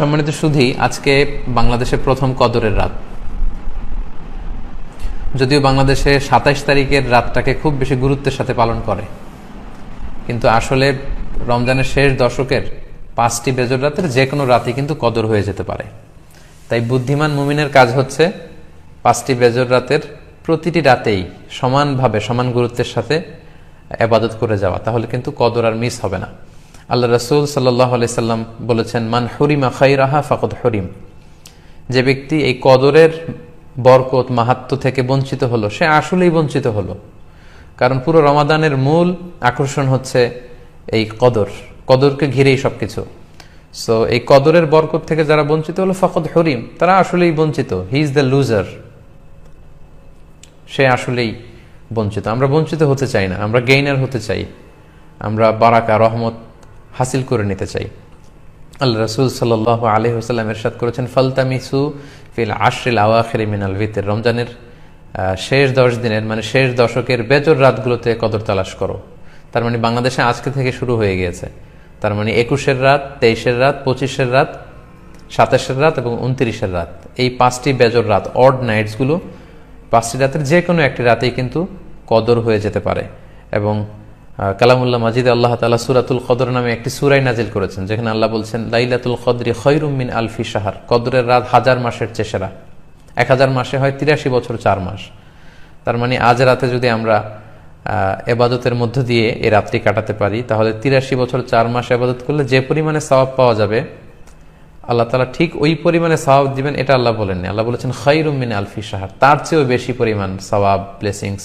সম্মানিত সুধি, আজকে বাংলাদেশের প্রথম কদরের রাত। যদিও বাংলাদেশে সাতাইশ তারিখের রাতটাকে খুব বেশি গুরুত্বের সাথে পালন করে। কিন্তু আসলে রমজানের শেষ দশকের পাঁচটি বেজর রাতের যে কোনো রাতে কিন্তু কদর হয়ে যেতে পারে। তাই বুদ্ধিমান মুমিনের কাজ হচ্ছে পাঁচটি বেজর রাতের প্রতিটি রাতেই সমানভাবে, সমান গুরুত্বের সাথে আবাদত করে যাওয়া। তাহলে কিন্তু কদর আর মিস হবে না। আল্লাহ রসুল সাল্লাম বলেছেন, মান হরিমা খাইরাহা ফাকদ হরিম। যে ব্যক্তি এই কদরের বরকত মাহাত্ম থেকে বঞ্চিত হলো, সে আসলেই বঞ্চিত হলো। কারণ পুরো রমাদানের মূল আকর্ষণ হচ্ছে এই কদর, কদরকে ঘিরেই সবকিছু। সো এই কদরের বরকত থেকে যারা বঞ্চিত হলো ফকত হরিম, তারা আসলেই বঞ্চিত। হি ইজ দ্য লুজার সে আসলেই বঞ্চিত। আমরা বঞ্চিত হতে চাই না, আমরা গেইনার হতে চাই। আমরা বারাকা, রহমত হাসিল করে নিতে চাই। আল্লাহ রসুল সাল আলহ সাল্লাম এরশাদ করেছেন, ফালতামিসু ফিল আশরিল আওয়াখের মিনাল ভিতের রমজানের শেষ দশ দিনের মানে শেষ দশকের বেজর রাতগুলোতে কদর তালাশ করো। তার মানে বাংলাদেশে আজকে থেকে শুরু হয়ে গিয়েছে। তার মানে একুশের রাত, তেইশের রাত, পঁচিশের রাত, সাতাশের রাত এবং উনত্রিশের রাত। এই পাঁচটি বেজর রাত অড নাইটসগুলো পাঁচটি রাতের যে কোনো একটি রাতেই কিন্তু কদর হয়ে যেতে পারে। এবং কালামুল্লাহ মাজিদ আল্লাহ তালা সুরাতুল কদর নামে একটি সুরাই নাজিল করেছেন, যেখানে আল্লাহ বলছেন, লাইলাতুল কদরি খৈরুমিন আলফি সাহার কদরের রাত হাজার মাসের চেষেরা এক হাজার মাসে হয় তিরাশি বছর চার মাস। তার মানে আজ রাতে যদি আমরা এবাদতের মধ্য দিয়ে এই রাত্রি কাটাতে পারি, তাহলে তিরাশি বছর চার মাস এবাদত করলে যে পরিমাণে সওয়াব পাওয়া যাবে, আল্লাহ তালা ঠিক ওই পরিমাণে সওয়াব দিবেন, এটা আল্লাহ বলেননি। আল্লাহ বলেছেন খৈরুমিন আলফি সাহার তার চেয়েও বেশি পরিমাণ সওয়াব, ব্লেসিংস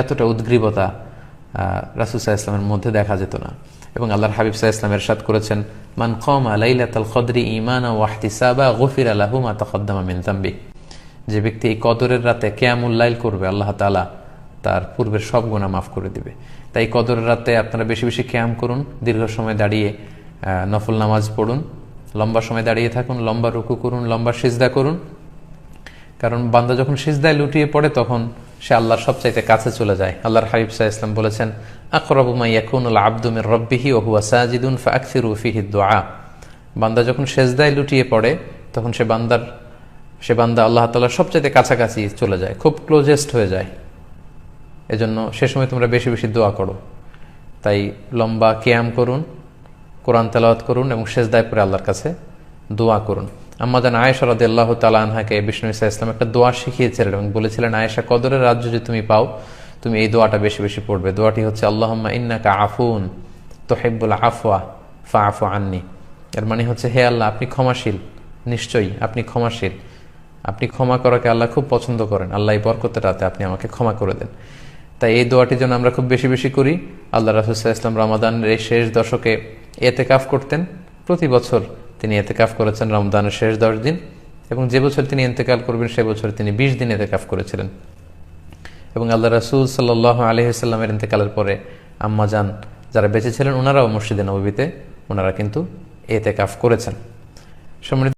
এতটা উদ্গ্রীবতা রাসুসাহ ইসলামের মধ্যে দেখা যেত না। এবং আল্লাহর হাবিব সাহা ইসলাম এরশাদ করেছেন, মান কম আলাইলাতাল খদরি ইমানা ওয়াহতিসাবা গফির আলাহু মা তকদ্দামা মিন যে ব্যক্তি এই কদরের রাতে কেয়ামুল্লাইল করবে, আল্লাহ তালা তার পূর্বের সব গুণা মাফ করে দিবে। তাই কদরের রাতে আপনারা বেশি বেশি ক্যাম করুন, দীর্ঘ সময় দাঁড়িয়ে নফল নামাজ পড়ুন, লম্বা সময় দাঁড়িয়ে থাকুন, লম্বা রুকু করুন, লম্বা সিজদা করুন। কারণ বান্দা যখন সিজদায় লুটিয়ে পড়ে, তখন সে আল্লাহর সবচাইতে কাছে চলে যায়। আল্লাহর হাবিব সাহা ইসলাম বলেছেন আকরবুমা ইয়াকুনুল আব্দুমের রব্বিহি ও হুয়া সাজিদুন ফাকসির উফিহি দোয়া বান্দা যখন সেজদায় লুটিয়ে পড়ে, তখন সে বান্দার, সে বান্দা আল্লাহ তাল্লাহ সবচাইতে কাছাকাছি চলে যায়, খুব ক্লোজেস্ট হয়ে যায়। এজন্য সে সময় তোমরা বেশি বেশি দোয়া করো। তাই লম্বা কেয়াম করুন, কোরআন তেলাওয়াত করুন এবং শেষদায় পরে আল্লাহর কাছে দোয়া করুন। জান আয়েশা রাদি আল্লাহ তালাহাকে বিষ্ণু ইসা ইসলাম একটা দোয়া শিখিয়েছিলেন এবং বলেছিলেন, আয়েশা, কদরের রাজ্য যদি তুমি পাও, তুমি এই দোয়াটা বেশি বেশি পড়বে। দোয়াটি হচ্ছে, আল্লাহম্মা ইন্নাকা আফুন তোহেব্বুল আফওয়া ফা আফু আননি। এর মানে হচ্ছে, হে আল্লাহ, আপনি ক্ষমাশীল। নিশ্চয়ই আপনি ক্ষমাশীল। আপনি ক্ষমা করাকে আল্লাহ খুব পছন্দ করেন। আল্লাহ বরকতের রাতে আপনি আমাকে ক্ষমা করে দেন। তাই এই দোয়াটির জন্য আমরা খুব বেশি বেশি করি। আল্লাহ রাসুসাহ ইসলাম রমাদানের এই শেষ দশকে এতে কাফ করতেন। প্রতি বছর তিনি এতেকাফ করেছেন রমদানের শেষ দশ দিন এবং যে বছর তিনি এতেকাল করবেন, সে বছর তিনি বিশ দিন এতেকাফ করেছিলেন। এবং আল্লাহ রাসুল সাল্লাহ আলহিসাল্লামের ইন্তেকালের পরে আম্মা যান যারা বেঁচে ছিলেন ওনারাও মসজিদে নবীতে ওনারা কিন্তু এতেকাফ করেছেন। সম্মানিত